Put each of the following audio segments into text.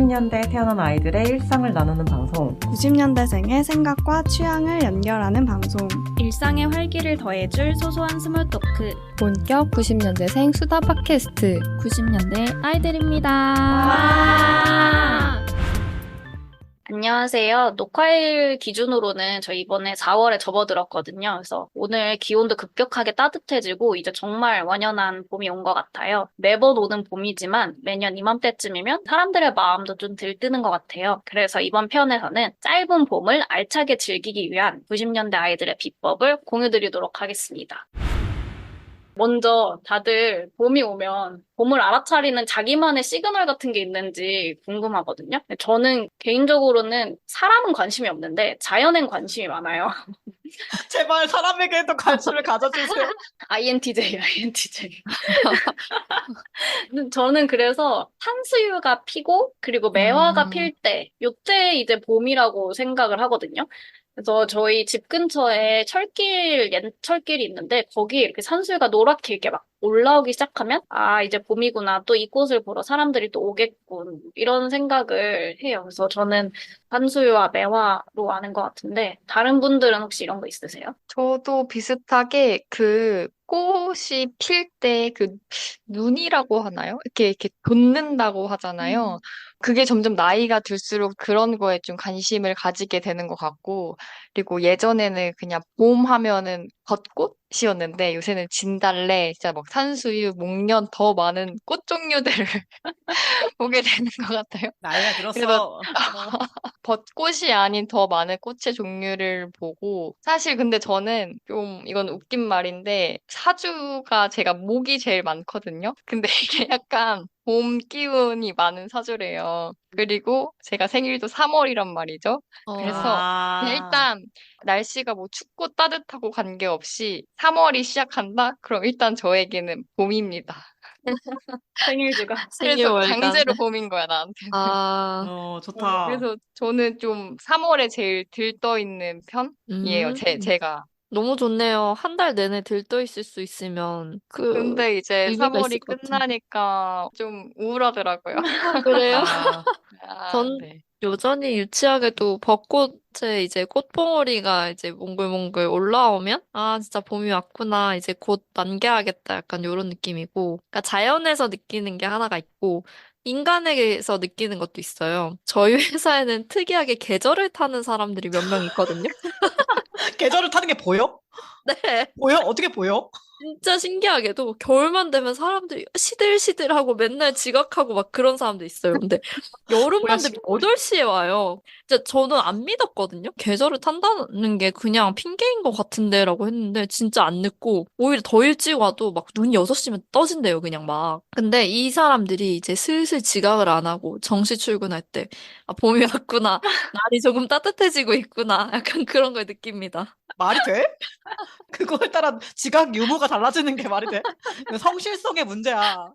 90년대에 태어난 아이들의 일상을 나누는 방송 90년대생의 생각과 취향을 연결하는 방송. 일상의 활기를 더해줄 소소한 스몰 토크. 본격 90년대생 수다 팟캐스트 90년대 아이들입니다. 안녕하세요. 녹화일 기준으로는 저 이번에 4월에 접어들었거든요. 그래서 오늘 기온도 급격하게 따뜻해지고 이제 정말 완연한 봄이 온 것 같아요. 매번 오는 봄이지만 매년 이맘때쯤이면 사람들의 마음도 좀 들뜨는 것 같아요. 그래서 이번 편에서는 짧은 봄을 알차게 즐기기 위한 90년대 아이들의 비법을 공유 드리도록 하겠습니다. 먼저 다들 봄이 오면 봄을 알아차리는 자기만의 시그널 같은 게 있는지 궁금하거든요. 저는 개인적으로는 사람은 관심이 없는데 자연엔 관심이 많아요. 제발 사람에게도 관심을 가져주세요. INTJ, INTJ. 저는 그래서 산수유가 피고 그리고 매화가 음. 필 때, 요때 이제 봄이라고 생각을 하거든요. 그래서 저희 집 근처에 철길, 옛 철길이 있는데 거기에 이렇게 산수유가 노랗게 이렇게 막 올라오기 시작하면 아, 이제 봄이구나. 또 이 꽃을 보러 사람들이 또 오겠군. 이런 생각을 해요. 그래서 저는 산수유와 매화로 아는 것 같은데 다른 분들은 혹시 이런 거 있으세요? 저도 비슷하게 그 꽃이 필 때 그 눈이라고 하나요? 이렇게 이렇게 돋는다고 하잖아요. 그게 점점 나이가 들수록 그런 거에 좀 관심을 가지게 되는 것 같고, 그리고 예전에는 그냥 봄 하면은 벚꽃이었는데 요새는 진달래, 진짜 막 산수유, 목련 더 많은 꽃 종류들을 보게 되는 것 같아요. 나이가 들었어. 벚꽃이 아닌 더 많은 꽃의 종류를 보고 사실 근데 저는 좀 이건 웃긴 말인데 사주가 제가 목이 제일 많거든요. 근데 이게 약간 봄 기운이 많은 사주래요. 그리고 제가 생일도 3월이란 말이죠. 그래서 아. 그냥 일단 날씨가 뭐 춥고 따뜻하고 관계없이 3월이 시작한다? 그럼 일단 저에게는 봄입니다. 생일주가. 그래서 생일월간. 강제로 봄인 거야, 나한테. 아, 어, 좋다. 그래서 저는 좀 3월에 제일 들떠 있는 편이에요. 음. 제, 제가. 너무 좋네요. 한 달 내내 들떠 있을 수 있으면 그 근데 이제 의미가 3월이 있을 것 같은데. 끝나니까 좀 우울하더라고요. 그래요? 아, 아, 전- 네. 여전히 유치하게도 벚꽃에 이제 꽃봉오리가 이제 몽글몽글 올라오면 아 진짜 봄이 왔구나 이제 곧 만개하겠다 약간 이런 느낌이고 그러니까 자연에서 느끼는 게 하나가 있고 인간에게서 느끼는 것도 있어요. 저희 회사에는 특이하게 계절을 타는 사람들이 몇 명 있거든요. 계절을 타는 게 보여? 네. 보여? 어떻게 보여? 진짜 신기하게도 겨울만 되면 사람들이 시들시들하고 맨날 지각하고 막 그런 사람도 있어요. 근데 여름만 되면 8시에 와요. 진짜 저는 안 믿었거든요. 계절을 탄다는 게 그냥 핑계인 것 같은데라고 했는데 진짜 안 늦고 오히려 더 일찍 와도 막눈 6시면 떠진대요. 그냥 막. 근데 이 사람들이 이제 슬슬 지각을 안 하고 정시 출근할 때 아, 봄이 왔구나. 날이 조금 따뜻해지고 있구나. 약간 그런 걸 느낍니다. 말이 돼? 그거에 따라 지각 유무가 달라지는 게 말이 돼? 성실성의 문제야.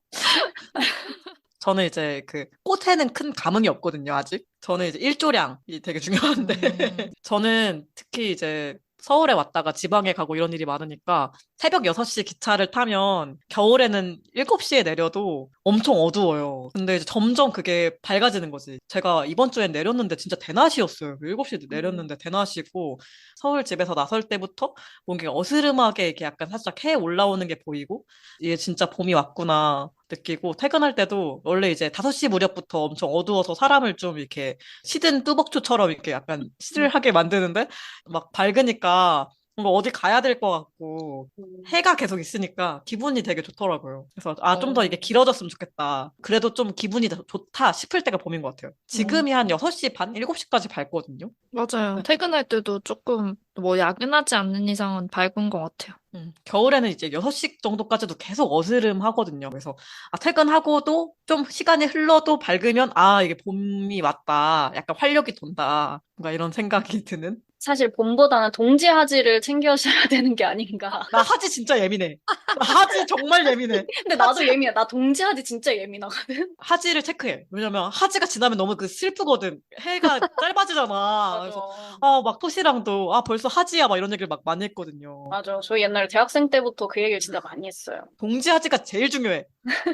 저는 이제 그 꽃에는 큰 감흥이 없거든요, 아직. 저는 이제 일조량이 되게 중요한데. 음. 저는 특히 이제 서울에 왔다가 지방에 가고 이런 일이 많으니까 새벽 6시 기차를 타면 겨울에는 7시에 내려도 엄청 어두워요. 근데 이제 점점 그게 밝아지는 거지. 제가 이번 주엔 내렸는데 진짜 대낮이었어요. 7시에 내렸는데 대낮이고 서울 집에서 나설 때부터 뭔가 어스름하게 이렇게 약간 살짝 해 올라오는 게 보이고 이게 진짜 봄이 왔구나 느끼고 퇴근할 때도 원래 이제 5시 무렵부터 엄청 어두워서 사람을 좀 이렇게 시든 뚜벅초처럼 이렇게 약간 시들하게 만드는데 막 밝으니까 뭔가 어디 가야 될 것 같고 해가 계속 있으니까 기분이 되게 좋더라고요. 그래서 아, 좀 더 이게 길어졌으면 좋겠다. 그래도 좀 기분이 더 좋다 싶을 때가 봄인 것 같아요. 지금이 한 6시 반, 7시까지 밝거든요. 맞아요. 퇴근할 때도 조금 뭐 야근하지 않는 이상은 밝은 것 같아요. 음, 겨울에는 이제 6시 정도까지도 계속 어스름하거든요. 그래서 아, 퇴근하고도 좀 시간이 흘러도 밝으면 아, 이게 봄이 왔다. 약간 활력이 돈다. 뭔가 이런 생각이 드는. 사실 봄보다는 동지 하지를 챙겨셔야 되는 게 아닌가. 나 하지 진짜 예민해. 나 하지 정말 예민해. 근데 나도 예민해. 나 동지 하지 진짜 예민하거든. 하지를 체크해. 왜냐면 하지가 지나면 너무 그 슬프거든. 해가 짧아지잖아. 그래서 아, 막 토시랑도 아, 벌써 하지야 막 이런 얘기를 막 많이 했거든요. 맞아. 저희 옛날에 대학생 때부터 그 얘기를 진짜 많이 했어요. 동지 하지가 제일 중요해.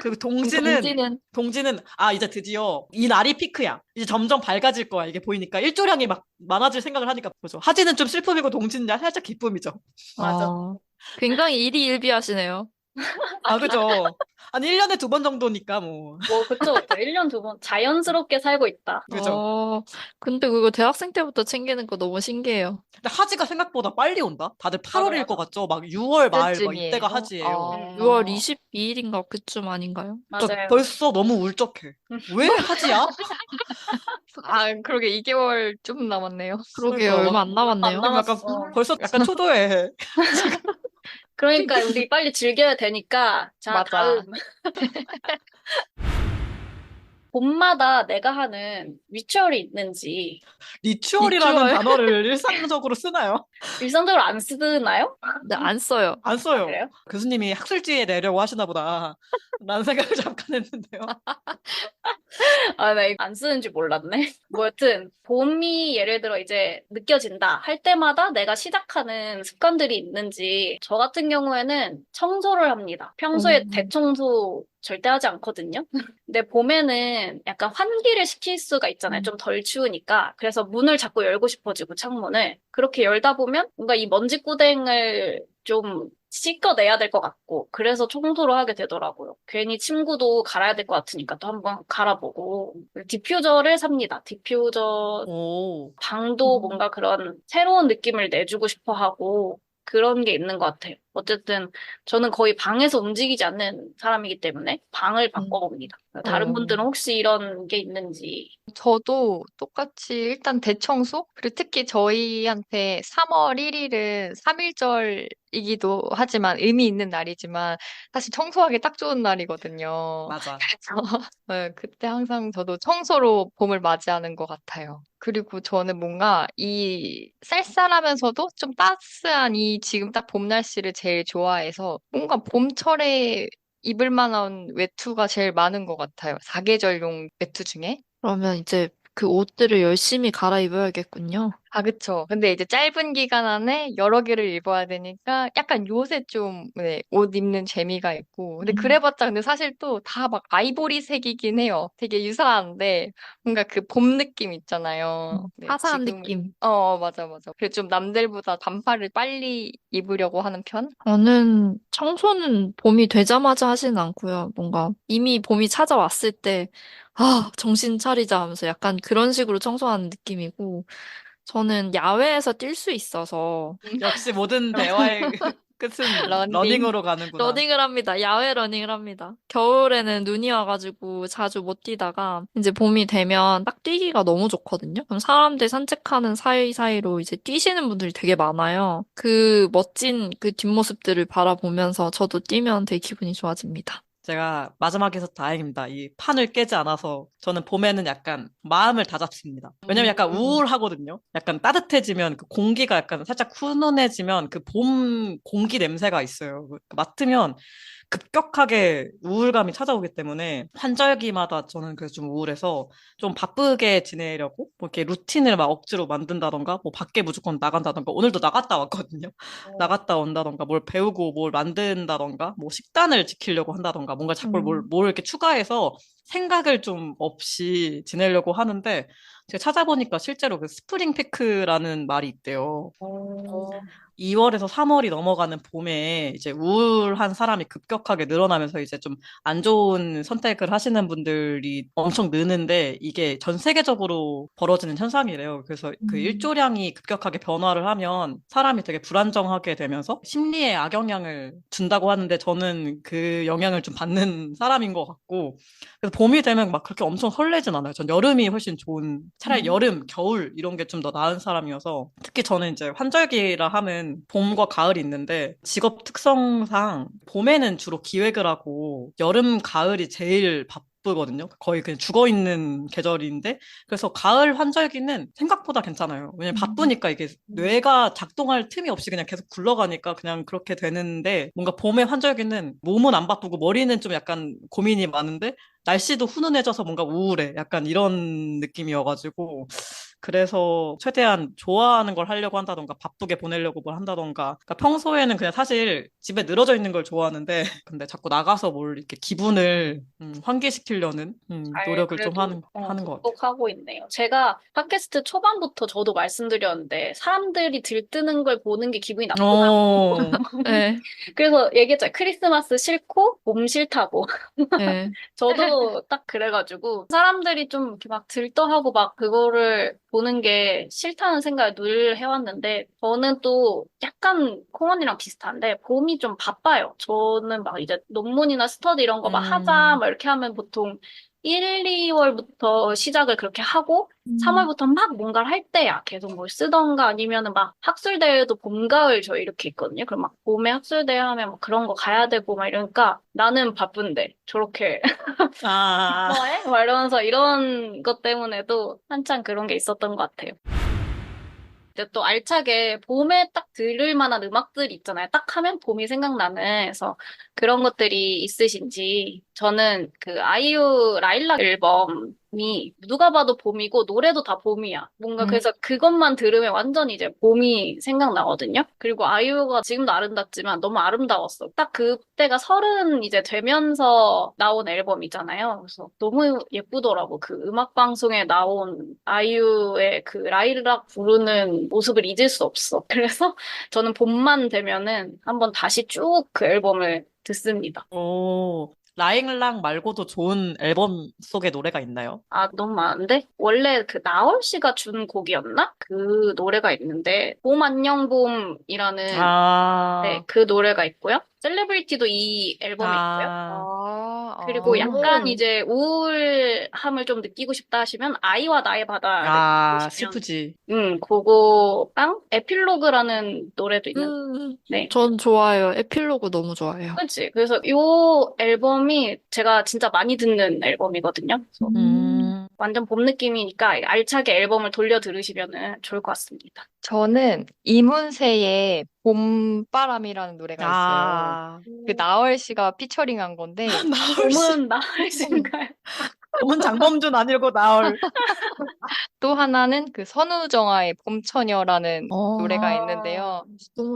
그 동지는 동지는 동지는 아 이제 드디어 이 날이 피크야. 이제 점점 밝아질 거야. 이게 보이니까 일조량이 막 많아질 생각을 하니까 보죠. 하지는 좀 슬픔이고 동지는 살짝 기쁨이죠. 맞아. 아, 굉장히 일희일비하시네요. 아 그죠. 아니 1년에 두번 정도니까 뭐. 뭐, 그쵸, 그쵸. 1년 두 번. 자연스럽게 살고 있다. 그죠. 어, 근데 그거 대학생 때부터 챙기는 거 너무 신기해요. 근데 하지가 생각보다 빨리 온다. 다들 맞아, 8월일 맞아. 것 같죠. 막 6월 말막 그때쯤이에요? 이때가 하지예요. 아. 6월 22일인가 그쯤 아닌가요? 그러니까 맞아요. 벌써 너무 울적해. 왜 하지야? 아, 그러게 2개월 좀 남았네요. 그러게요. 그러니까 얼마 안 남았네요. 안 약간 남았어. 벌써 약간 초조해. 그러니까 우리 빨리 즐겨야 되니까. 자, 맞아. 다음. 봄마다 내가 하는 리추얼이 있는지 리추얼이라는 리추얼. 단어를 일상적으로 쓰나요? 일상적으로 안 쓰나요? 근데 안 써요. 안 써요. 그래요? 교수님이 학술지에 내려고 하시나 보다. 라는 생각을 잠깐 했는데요. 아, 나 이거 안 쓰는지 몰랐네. 뭐 여튼 봄이 예를 들어 이제 느껴진다 할 때마다 내가 시작하는 습관들이 있는지 저 같은 경우에는 청소를 합니다. 평소에 음. 대청소 절대 하지 않거든요. 근데 봄에는 약간 환기를 시킬 수가 있잖아요. 좀 덜 추우니까. 그래서 문을 자꾸 열고 싶어지고 창문을. 그렇게 열다 보면 뭔가 이 먼지 꾸댕을 좀 씻어내야 될 것 같고, 그래서 청소를 하게 되더라고요. 괜히 침구도 갈아야 될 것 같으니까 또 한번 갈아보고, 디퓨저를 삽니다. 디퓨저 오. 방도 음. 뭔가 그런 새로운 느낌을 내주고 싶어 하고, 그런 게 있는 것 같아요. 어쨌든 저는 거의 방에서 움직이지 않는 사람이기 때문에 방을 바꿔봅니다. 다른 어. 분들은 혹시 이런 게 있는지. 저도 똑같이 일단 대청소? 그리고 특히 저희한테 3월 1일은 3일절이기도 하지만 의미 있는 날이지만 사실 청소하기 딱 좋은 날이거든요. 맞아. 그래서 네, 그때 항상 저도 청소로 봄을 맞이하는 것 같아요. 그리고 저는 뭔가 이 쌀쌀하면서도 좀 따스한 이 지금 딱 봄 날씨를 제일 좋아해서 뭔가 봄철에 입을 만한 외투가 제일 많은 것 같아요. 사계절용 외투 중에. 그러면 이제 그 옷들을 열심히 갈아입어야겠군요. 아, 그쵸. 근데 이제 짧은 기간 안에 여러 개를 입어야 되니까 약간 요새 좀, 네, 옷 입는 재미가 있고. 근데 음. 그래봤자 근데 사실 또 다 막 아이보리색이긴 해요. 되게 유사한데 뭔가 그 봄 느낌 있잖아요. 네, 화사한 지금- 느낌. 어, 맞아, 맞아. 그래서 좀 남들보다 반팔을 빨리 입으려고 하는 편? 저는 청소는 봄이 되자마자 하진 않고요. 뭔가 이미 봄이 찾아왔을 때, 아, 정신 차리자 하면서 약간 그런 식으로 청소하는 느낌이고, 저는 야외에서 뛸 수 있어서 역시 모든 대화의 끝은 러닝. 러닝으로 가는구나. 러닝을 합니다. 야외 러닝을 합니다. 겨울에는 눈이 와가지고 자주 못 뛰다가 이제 봄이 되면 딱 뛰기가 너무 좋거든요. 그럼 사람들 산책하는 사이사이로 이제 뛰시는 분들이 되게 많아요. 그 멋진 그 뒷모습들을 바라보면서 저도 뛰면 되게 기분이 좋아집니다. 제가 마지막에서 다행입니다. 이 판을 깨지 않아서 저는 봄에는 약간 마음을 다잡습니다. 왜냐면 약간 음. 우울하거든요. 약간 따뜻해지면 그 공기가 약간 살짝 훈훈해지면 그 봄 공기 냄새가 있어요. 그 맡으면 급격하게 우울감이 찾아오기 때문에 환절기마다 저는 그래서 좀 우울해서 좀 바쁘게 지내려고 뭐 이렇게 루틴을 막 억지로 만든다던가 뭐 밖에 무조건 나간다던가 오늘도 나갔다 왔거든요. 나갔다 온다던가 뭘 배우고 뭘 만든다던가 뭐 식단을 지키려고 한다던가 뭔가 자꾸 뭘, 음. 뭘 이렇게 추가해서 생각을 좀 없이 지내려고 하는데 제가 찾아보니까 실제로 그 스프링 피크라는 말이 있대요. 2월에서 3월이 넘어가는 봄에 이제 우울한 사람이 급격하게 늘어나면서 이제 좀 안 좋은 선택을 하시는 분들이 엄청 느는데 이게 전 세계적으로 벌어지는 현상이래요. 그래서 그 음. 일조량이 급격하게 변화를 하면 사람이 되게 불안정하게 되면서 심리에 악영향을 준다고 하는데 저는 그 영향을 좀 받는 사람인 것 같고 그래서 봄이 되면 막 그렇게 엄청 설레진 않아요. 전 여름이 훨씬 좋은 차라리 음. 여름, 겨울 이런 게 좀 더 나은 사람이어서 특히 저는 이제 환절기라 하면 봄과 가을이 있는데 직업 특성상 봄에는 주로 기획을 하고 여름, 가을이 제일 바쁘거든요. 거의 그냥 죽어 있는 계절인데 그래서 가을 환절기는 생각보다 괜찮아요. 왜냐면 음. 바쁘니까 이게 뇌가 작동할 틈이 없이 그냥 계속 굴러가니까 그냥 그렇게 되는데 뭔가 봄의 환절기는 몸은 안 바쁘고 머리는 좀 약간 고민이 많은데 날씨도 훈훈해져서 뭔가 우울해. 약간 이런 느낌이어가지고. 그래서 최대한 좋아하는 걸 하려고 한다던가 바쁘게 보내려고 뭘 한다던가 그러니까 평소에는 그냥 사실 집에 늘어져 있는 걸 좋아하는데 근데 자꾸 나가서 뭘 이렇게 기분을 음, 환기시키려는 음, 잘 노력을 좀 그래도, 하는 어, 하는 것 같아요. 극복하고 있네요. 제가 팟캐스트 초반부터 저도 말씀드렸는데 사람들이 들뜨는 걸 보는 게 기분이 나쁘다고. 어, 네, 그래서 얘기했잖아요. 크리스마스 싫고 봄 싫다고. 네. 저도 딱 그래가지고 사람들이 좀 이렇게 막 들떠하고 막 그거를 보는 게 싫다는 생각을 늘 해왔는데 저는 또 약간 콩언니랑 비슷한데 봄이 좀 바빠요. 저는 막 이제 논문이나 스터디 이런 거막 음. 하자 막 이렇게 하면 보통 1, 2월부터 시작을 그렇게 하고 음. 3월부터 막 뭔가를 할 때야. 계속 뭘 쓰던가 아니면은 막 학술대회도 봄, 가을 저 이렇게 있거든요. 그럼 막 봄에 학술대회 하면 막 그런 거 가야 되고 막 이러니까 나는 바쁜데 저렇게 아, 뭐해? 막 이러면서 이런 것 때문에도 한창 그런 게 있었던 것 같아요. 이제 또 알차게 봄에 딱 들을 만한 음악들이 있잖아요. 딱 하면 봄이 생각나는. 그래서 그런 것들이 있으신지. 저는 그 아이유 라일락 앨범 이 누가 봐도 봄이고 노래도 다 봄이야. 뭔가 음. 그래서 그것만 들으면 완전 이제 봄이 생각나거든요. 그리고 아이유가 지금도 아름답지만 너무 아름다웠어. 딱 그때가 서른 이제 되면서 나온 앨범이잖아요. 그래서 너무 예쁘더라고. 그 음악 방송에 나온 아이유의 그 라일락 부르는 모습을 잊을 수 없어. 그래서 저는 봄만 되면은 한번 다시 쭉 그 앨범을 듣습니다. 오, 라잉랑 말고도 좋은 앨범 속의 노래가 있나요? 아, 너무 많은데? 원래 그 나얼 씨가 준 곡이었나? 그 노래가 있는데, 봄 안녕 봄이라는 아, 네, 그 노래가 있고요. 셀레브리티도 이 앨범에 있고요. 아, 아, 그리고 아. 약간 이제 우울함을 좀 느끼고 싶다 하시면 아이와 나의 바다를 아, 들으시면 슬프지. 음, 그거랑 에필로그라는 노래도 있는 음, 네. 전 좋아요. 에필로그 너무 좋아해요. 그치. 그래서 요 앨범이 제가 진짜 많이 듣는 앨범이거든요. 그래서 음, 완전 봄 느낌이니까 알차게 앨범을 돌려 들으시면은 좋을 것 같습니다. 저는 이문세의 봄바람이라는 노래가 있어요. 아, 그 나얼 씨가 피처링한 건데 나얼 씨. 봄은 나을 씨인가요? 봄은 장범준 아니고 나얼. 또 하나는 그 선우정아의 봄처녀라는 어, 노래가 있는데요.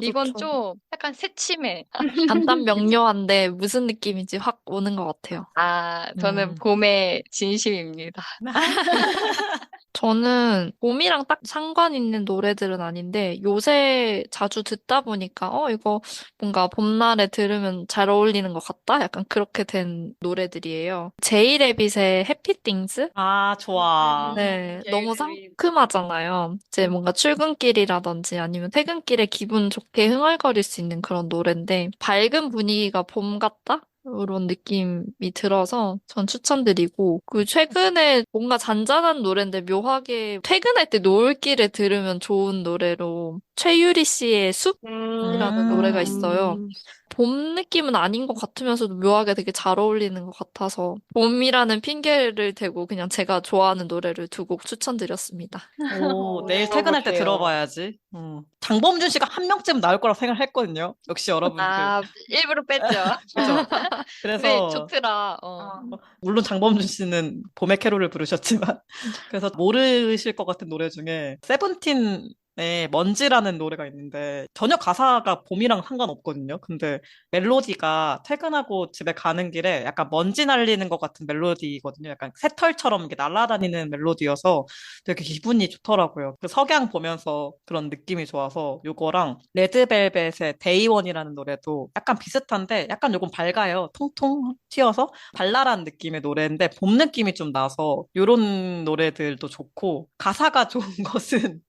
이건 좋죠. 좀 약간 새침해. 간단 명료한데 무슨 느낌인지 확 오는 것 같아요. 아, 저는 음. 봄의 진심입니다. 저는 봄이랑 딱 상관 있는 노래들은 아닌데 요새 자주 듣다 보니까 어 이거 뭔가 봄날에 들으면 잘 어울리는 것 같다? 약간 그렇게 된 노래들이에요. 제이레빗의 해피 띵스? 아, 좋아. 네, 너무. 상큼하잖아요. 이제 뭔가 출근길이라든지 아니면 퇴근길에 기분 좋게 흥얼거릴 수 있는 그런 노래인데 밝은 분위기가 봄 같다? 그런 느낌이 들어서 전 추천드리고 그 최근에 뭔가 잔잔한 노래인데 묘하게 퇴근할 때 노을길에 들으면 좋은 노래로 최유리 씨의 숲이라는 음. 노래가 있어요. 봄 느낌은 아닌 것 같으면서도 묘하게 되게 잘 어울리는 것 같아서 봄이라는 핑계를 대고 그냥 제가 좋아하는 노래를 두 곡 추천드렸습니다. 오, 내일 퇴근할 때. 들어봐야지. 음. 장범준 씨가 한 명쯤 나올 거라고 생각했거든요. 역시 여러분들. 아, 일부러 뺐죠. 그죠? 근데 그래서 좋더라. 어. 어. 물론 장범준 씨는 봄의 캐롤을 부르셨지만 그래서 모르실 것 같은 노래 중에 세븐틴 의 먼지라는 노래가 있는데 전혀 가사가 봄이랑 상관없거든요. 근데 멜로디가 퇴근하고 집에 가는 길에 약간 먼지 날리는 것 같은 멜로디거든요. 약간 새털처럼 이렇게 날아다니는 멜로디여서 되게 기분이 좋더라고요. 그 석양 보면서 그런 느낌이 좋아서 요거랑 레드벨벳의 데이원이라는 노래도 약간 비슷한데 약간 요건 밝아요. 통통 튀어서 발랄한 느낌의 노래인데 봄 느낌이 좀 나서 요런 노래들도 좋고 가사가 좋은 것은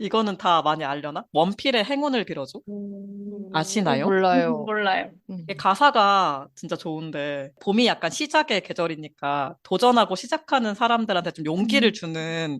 이 거는 다 많이 알려나? 원필의 행운을 빌어줘? 아시나요? 몰라요. 몰라요. 음. 이게 가사가 진짜 좋은데 봄이 약간 시작의 계절이니까 도전하고 시작하는 사람들한테 좀 용기를 주는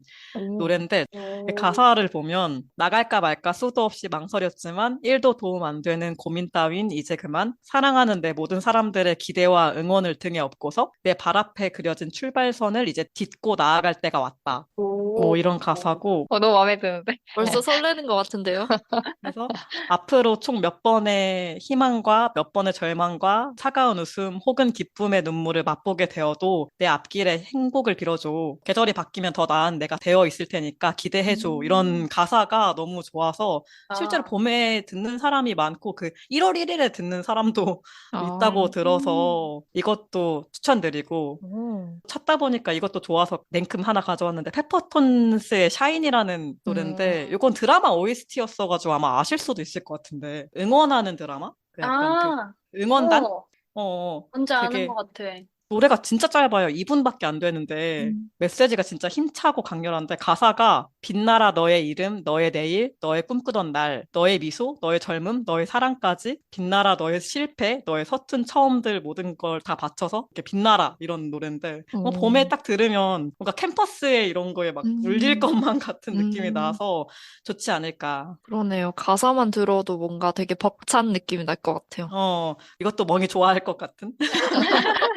노래인데 이 가사를 보면 나갈까 말까 수도 없이 망설였지만 1도 도움 안 되는 고민 따윈 이제 그만 사랑하는 내 모든 사람들의 기대와 응원을 등에 업고서 내 발 앞에 그려진 출발선을 이제 딛고 나아갈 때가 왔다. 뭐 이런 가사고 어, 너무 마음에 드는데? 벌써 벌써 설레는 것 같은데요. 그래서 앞으로 총 몇 번의 희망과 몇 번의 절망과 차가운 웃음 혹은 기쁨의 눈물을 맛보게 되어도 내 앞길에 행복을 빌어줘. 계절이 바뀌면 더 나은 내가 되어 있을 테니까 기대해줘. 이런 가사가 너무 좋아서 실제로 아. 봄에 듣는 사람이 많고 그 1월 1일에 듣는 사람도 아. 있다고 들어서 이것도 추천드리고 오. 찾다 보니까 이것도 좋아서 냉큼 하나 가져왔는데 페퍼톤스의 샤인이라는 노래인데 음. 이건 드라마 OST였어가지고 아마 아실 수도 있을 것 같은데 응원하는 드라마? 그 약간 아, 그 응원단? 어, 어, 어. 뭔지 그게 아는 것 같아. 노래가 진짜 짧아요. 2분밖에 안 되는데 음. 메시지가 진짜 힘차고 강렬한데 가사가 빛나라 너의 이름, 너의 내일, 너의 꿈꾸던 날, 너의 미소, 너의 젊음, 너의 사랑까지 빛나라 너의 실패, 너의 서툰 처음들 모든 걸 다 바쳐서 이렇게 빛나라 이런 노래인데 뭐 오. 봄에 딱 들으면 뭔가 캠퍼스에 이런 거에 막 음. 울릴 것만 같은 느낌이 음. 나서 좋지 않을까. 그러네요. 가사만 들어도 뭔가 되게 벅찬 느낌이 날 것 같아요. 어, 이것도 멍이 좋아할 것 같은.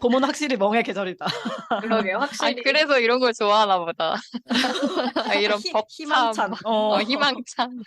봄은 확실히 멍의 계절이다. 그러게요, 아, 확실히. 그래서 이런 걸 좋아하나 보다. 아, 이런 희- 벅참, 희망찬. 어. 어, 희망찬.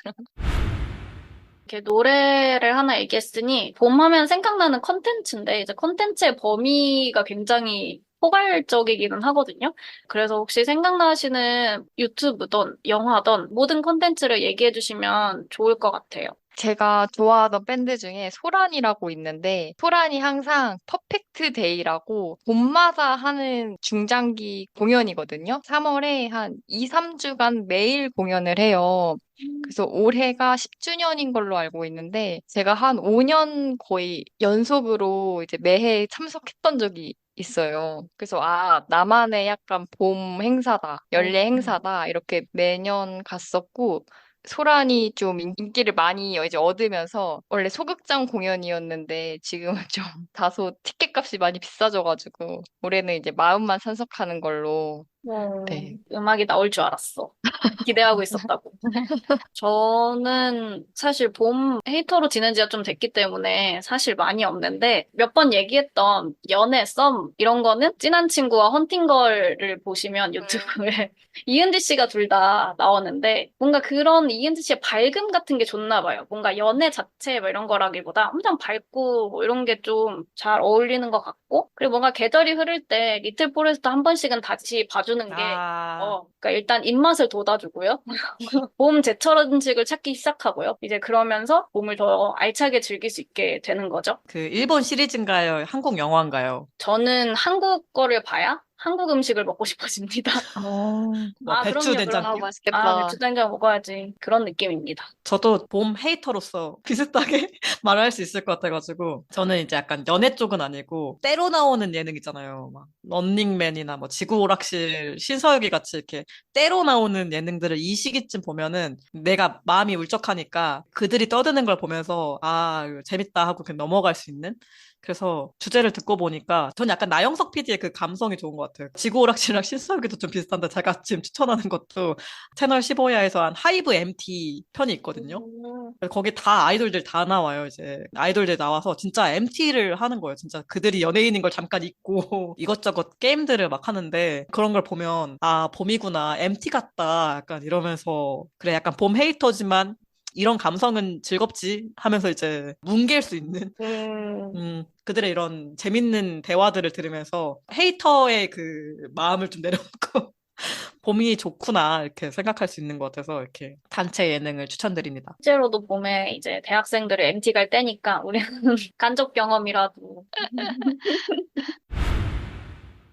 이렇게 노래를 하나 얘기했으니 봄 하면 생각나는 컨텐츠인데 이제 컨텐츠의 범위가 굉장히 포괄적이기는 하거든요. 그래서 혹시 생각나시는 유튜브든 영화든 모든 컨텐츠를 얘기해 주시면 좋을 것 같아요. 제가 좋아하던 밴드 중에 소란이라고 있는데 소란이 항상 퍼펙트 데이라고 봄마다 하는 중장기 공연이거든요. 3월에 한 2, 3주간 매일 공연을 해요. 그래서 올해가 10주년인 걸로 알고 있는데 제가 한 5년 거의 연속으로 이제 매해 참석했던 적이 있어요. 그래서 아, 나만의 약간 봄 행사다, 연례 행사다 이렇게 매년 갔었고 소란이 좀 인- 인기를 많이 이제 얻으면서 원래 소극장 공연이었는데 지금은 좀 다소 티켓 값이 많이 비싸져가지고 올해는 이제 마음만 참석하는 걸로 네. 음악이 나올 줄 알았어. 기대하고 있었다고. 저는 사실 봄 헤이터로 지낸 지가 좀 됐기 때문에 사실 많이 없는데 몇 번 얘기했던 연애, 썸 이런 거는 진한 친구와 헌팅걸을 보시면 유튜브에 이은지 씨가 둘 다 나오는데 뭔가 그런 이은지 씨의 밝음 같은 게 좋나 봐요. 뭔가 연애 자체 뭐 이런 거라기보다 엄청 밝고 뭐 이런 게 좀 잘 어울리는 것 같고 그리고 뭔가 계절이 흐를 때 리틀 포레스트 한 번씩은 다시 봐주는 게 아, 어, 그러니까 일단 입맛을 돋아 주고요. 봄 제철 음식을 찾기 시작하고요. 이제 그러면서 봄을 더 알차게 즐길 수 있게 되는 거죠. 그 일본 시리즈인가요? 한국 영화인가요? 저는 한국 거를 봐야 한국 음식을 먹고 싶어집니다. 뭐 아, 배추 그럼요, 된장국? 아, 그럼요. 맛있겠다. 아, 배추된장 먹어야지. 그런 느낌입니다. 저도 봄 헤이터로서 비슷하게 말할 수 있을 것 같아가지고 저는 이제 약간 연애 쪽은 아니고 때로 나오는 예능 있잖아요. 막 런닝맨이나 뭐 지구 오락실 신서유기 같이 이렇게 때로 나오는 예능들을 이 시기쯤 보면은 내가 마음이 울적하니까 그들이 떠드는 걸 보면서 아 이거 재밌다 하고 그냥 넘어갈 수 있는 그래서 주제를 듣고 보니까 전 약간 나영석 PD의 그 감성이 좋은 것 같아요. 지구 오락실이랑 신서유기도 좀 비슷한데 제가 지금 추천하는 것도 채널 15야에서 한 하이브 MT 편이 있거든요. 거기 다 아이돌들 다 나와요, 이제. 아이돌들 나와서 진짜 MT를 하는 거예요. 진짜 그들이 연예인인 걸 잠깐 잊고 이것저것 게임들을 막 하는데 그런 걸 보면 아, 봄이구나. MT 같다. 약간 이러면서 그래, 약간 봄 헤이터지만 이런 감성은 즐겁지 하면서 이제 뭉갤 수 있는 음, 그들의 이런 재밌는 대화들을 들으면서 헤이터의 그 마음을 좀 내려놓고 봄이 좋구나 이렇게 생각할 수 있는 것 같아서 이렇게 단체 예능을 추천드립니다. 실제로도 봄에 이제 대학생들을 MT 갈 때니까 우리는 간접 경험이라도.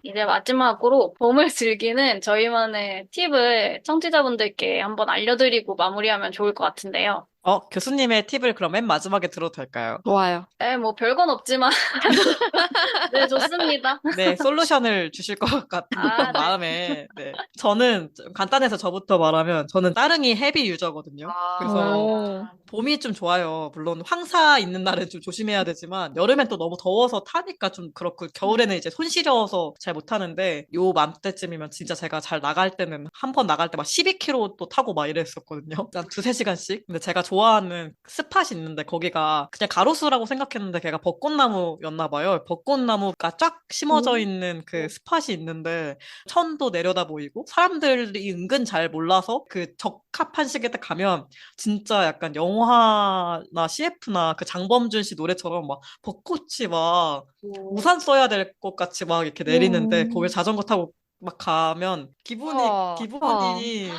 이제 마지막으로 봄을 즐기는 저희만의 팁을 청취자분들께 한번 알려드리고 마무리하면 좋을 것 같은데요. 어, 교수님의 팁을 그럼 맨 마지막에 들어도 될까요? 좋아요. 네, 뭐 별건 없지만. 네, 좋습니다. 네, 솔루션을 주실 것 같은 아, 네. 마음에. 네. 저는 좀 간단해서 저부터 말하면 저는 따릉이 헤비 유저거든요. 그래서 오. 봄이 좀 좋아요. 물론 황사 있는 날은 좀 조심해야 되지만 여름엔 또 너무 더워서 타니까 좀 그렇고 겨울에는 이제 손 시려워서 잘못 타는데 요 맘때쯤이면 진짜 제가 잘 나갈 때는 한 번 나갈 때 막 12km 또 타고 막 이랬었거든요. 한 두세 시간씩. 근데 제가 좋아하는 스팟이 있는데 거기가 그냥 가로수라고 생각했는데 걔가 벚꽃나무였나 봐요. 벚꽃나무가 쫙 심어져 있는 그 스팟이 있는데 천도 내려다 보이고 사람들이 은근 잘 몰라서 그 적합한 시기에 딱 가면 진짜 약간 영화나 CF나 그 장범준 씨 노래처럼 막 벚꽃이 막 우산 써야 될 것 같이 막 이렇게 내리는데 음. 거기 자전거 타고 막 가면 기분이 우와. 기분이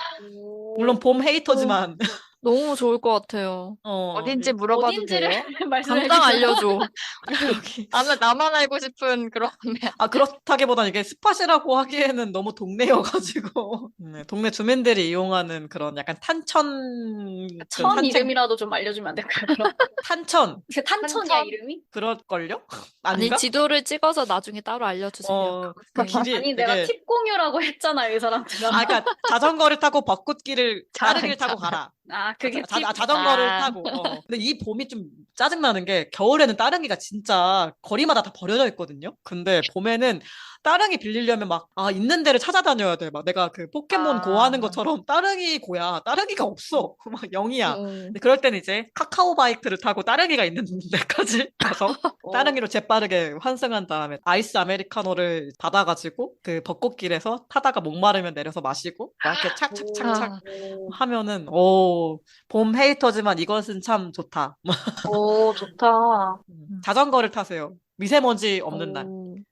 물론 봄 헤이터지만 너무 좋을 것 같아요. 어 어딘지 물어봐도 어딘지를 돼요? 말씀해 당장 주세요. 알려줘. 여기 아마 나만 알고 싶은 그런 아 그렇다기보단 이게 스팟이라고 하기에는 너무 동네여가지고 네, 동네 주민들이 이용하는 그런 약간 탄천 그 천 산책- 이름이라도 좀 알려주면 안 될까요? 그럼? 탄천 그 탄천이야 탄천? 이름이? 그럴걸요? 아니, 아닌가? 지도를 찍어서 나중에 따로 알려주세요. 어, 그 길이 아니 내가 되게 팁 공유라고 했잖아요 이 사람들은. 아 그러니까 자전거를 타고 벚꽃길을 다른 길 자- 타고 가라. 아 그게 자, 팁. 아, 자전거를 아. 타고. 어. 근데 이 봄이 좀 짜증나는 게 겨울에는 따릉이가 진짜 거리마다 다 버려져 있거든요. 근데 봄에는 따릉이 빌리려면 막, 아, 있는 데를 찾아다녀야 돼. 막 내가 그 포켓몬 아. 고 하는 것처럼 따릉이 고야. 따릉이가 없어. 막 0이야. 음. 그럴 때는 이제 카카오 바이크를 타고 따릉이가 있는 데까지 가서 따릉이로 재빠르게 환승한 다음에 아이스 아메리카노를 받아가지고 그 벚꽃길에서 타다가 목마르면 내려서 마시고 막 이렇게 착착착착 아. 하면은 오, 봄 헤이터지만 이것은 참 좋다. 오 좋다. 자전거를 타세요. 미세먼지 없는 날.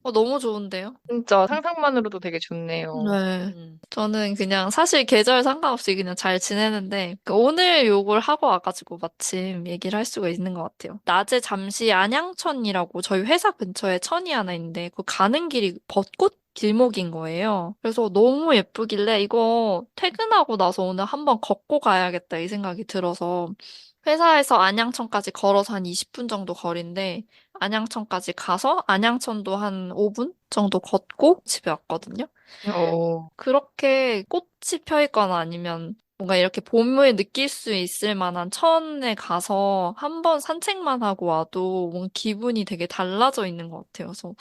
오. 어, 너무 좋은데요? 진짜 상상만으로도 되게 좋네요. 네. 음. 저는 그냥 사실 계절 상관없이 그냥 잘 지내는데 그 오늘 요걸 하고 와가지고 마침 얘기를 할 수가 있는 것 같아요. 낮에 잠시 안양천이라고 저희 회사 근처에 천이 하나 있는데 그 가는 길이 벚꽃 길목인 거예요. 그래서 너무 예쁘길래 이거 퇴근하고 나서 오늘 한번 걷고 가야겠다 이 생각이 들어서 회사에서 안양천까지 걸어서 한 20분 정도 거리인데 안양천까지 가서 안양천도 한 5분 정도 걷고 집에 왔거든요. 어. 그렇게 꽃이 펴 있거나 아니면 뭔가 이렇게 봄을 느낄 수 있을 만한 천에 가서 한번 산책만 하고 와도 뭔가 기분이 되게 달라져 있는 것 같아요. 그래서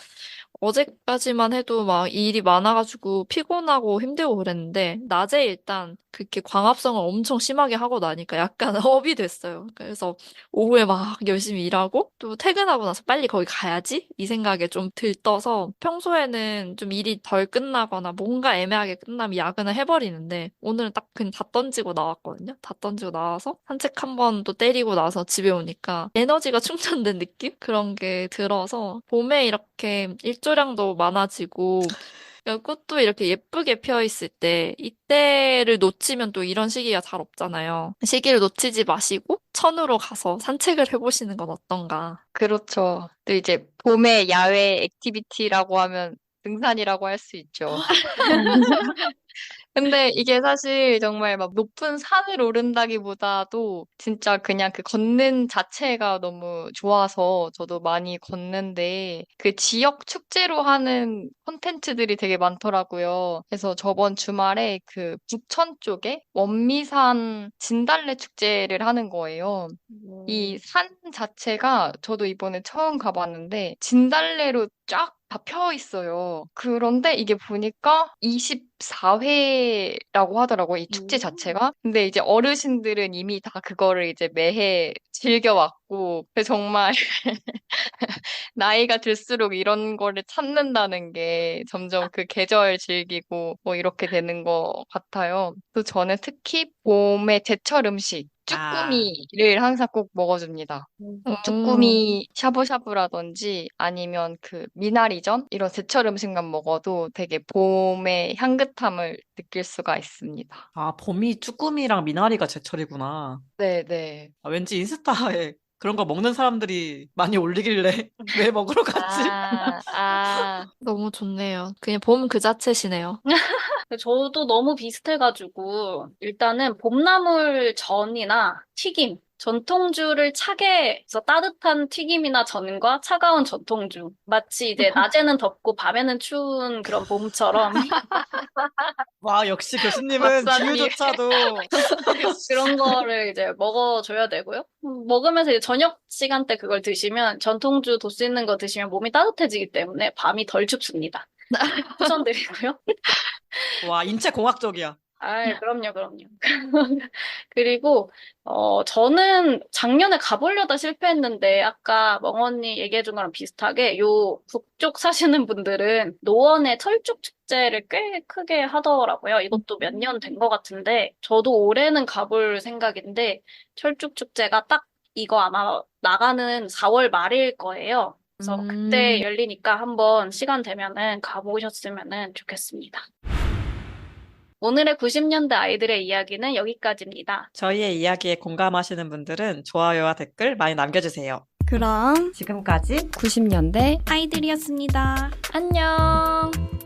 어제까지만 해도 막 일이 많아가지고 피곤하고 힘들고 그랬는데 낮에 일단 그렇게 광합성을 엄청 심하게 하고 나니까 약간 업이 됐어요. 그래서 오후에 막 열심히 일하고 또 퇴근하고 나서 빨리 거기 가야지 이 생각에 좀 들떠서 평소에는 좀 일이 덜 끝나거나 뭔가 애매하게 끝나면 야근을 해버리는데 오늘은 딱 그냥 다 던 지고 나왔거든요. 다 던지고 나와서 산책 한 번 또 때리고 나서 집에 오니까 에너지가 충전된 느낌? 그런 게 들어서 봄에 이렇게 일조량도 많아지고 꽃도 이렇게 예쁘게 펴 있을 때 이때를 놓치면 또 이런 시기가 잘 없잖아요. 시기를 놓치지 마시고 천으로 가서 산책을 해보시는 건 어떤가? 그렇죠. 또 이제 봄의 야외 액티비티라고 하면 등산이라고 할 수 있죠. 근데 이게 사실 정말 막 높은 산을 오른다기보다도 진짜 그냥 그 걷는 자체가 너무 좋아서 저도 많이 걷는데 그 지역 축제로 하는 콘텐츠들이 되게 많더라고요. 그래서 저번 주말에 그 북천 쪽에 원미산 진달래 축제를 하는 거예요. 이 산 자체가 저도 이번에 처음 가봤는데 진달래로 쫙 다 펴 있어요. 그런데 이게 보니까 24회라고 하더라고요. 이 축제 오. 자체가. 근데 이제 어르신들은 이미 다 그거를 이제 매해 즐겨왔고 정말 나이가 들수록 이런 거를 찾는다는 게 점점 그 계절 즐기고 뭐 이렇게 되는 것 같아요. 또 저는 특히 봄의 제철 음식 아. 쭈꾸미를 항상 꼭 먹어줍니다. 음. 쭈꾸미 샤브샤브라든지 아니면 그 미나리전 이런 제철 음식만 먹어도 되게 봄의 향긋함을 느낄 수가 있습니다. 아, 봄이 쭈꾸미랑 미나리가 제철이구나. 네, 네. 아, 왠지 인스타에 그런 거 먹는 사람들이 많이 올리길래 왜 먹으러 갔지? 아, 아. 너무 좋네요. 그냥 봄 그 자체시네요. 저도 너무 비슷해가지고 일단은 봄나물 전이나 튀김, 전통주를 차게 해서 따뜻한 튀김이나 전과 차가운 전통주. 마치 이제 낮에는 덥고 밤에는 추운 그런 봄처럼 와, 역시 교수님은 박사님. 비유조차도 그런 거를 이제 먹어줘야 되고요. 음, 먹으면서 이제 저녁 시간대 그걸 드시면 전통주 도수 있는 거 드시면 몸이 따뜻해지기 때문에 밤이 덜 춥습니다. 추천드리고요. 와, 인체 공학적이야. 아, 그럼요, 그럼요. 그리고, 어, 저는 작년에 가보려다 실패했는데, 아까 멍언니 얘기해준 거랑 비슷하게, 요 북쪽 사시는 분들은 노원의 철쭉 축제를 꽤 크게 하더라고요. 이것도 몇 년 된 것 같은데, 저도 올해는 가볼 생각인데, 철쭉 축제가 딱 이거 아마 나가는 4월 말일 거예요. 그래서 음. 그때 열리니까 한번 시간 되면은 가보셨으면 좋겠습니다. 오늘의 90년대 아이들의 이야기는 여기까지입니다. 저희의 이야기에 공감하시는 분들은 좋아요와 댓글 많이 남겨주세요. 그럼 지금까지 90년대 아이들이었습니다. 안녕.